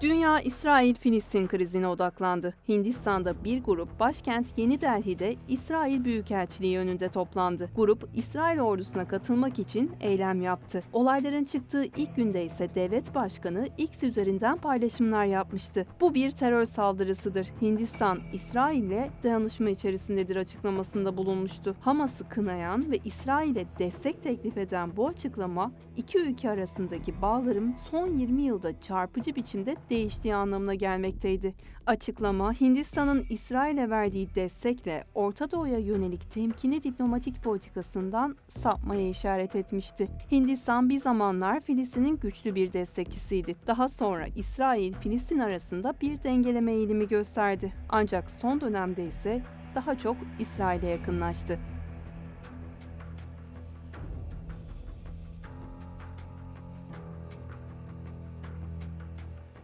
Dünya İsrail-Filistin krizine odaklandı. Hindistan'da bir grup başkent Yeni Delhi'de İsrail Büyükelçiliği önünde toplandı. Grup İsrail ordusuna katılmak için eylem yaptı. Olayların çıktığı ilk günde ise devlet başkanı X üzerinden paylaşımlar yapmıştı. Bu bir terör saldırısıdır. Hindistan İsrail'le dayanışma içerisindedir açıklamasında bulunmuştu. Hamas'ı kınayan ve İsrail'e destek teklif eden bu açıklama iki ülke arasındaki bağların son 20 yılda çarpıcı biçimde değiştiği anlamına gelmekteydi. Açıklama Hindistan'ın İsrail'e verdiği destekle Orta Doğu'ya yönelik temkinli diplomatik politikasından sapmaya işaret etmişti. Hindistan bir zamanlar Filistin'in güçlü bir destekçisiydi. Daha sonra İsrail-Filistin arasında bir dengeleme eğilimi gösterdi. Ancak son dönemde ise daha çok İsrail'e yakınlaştı.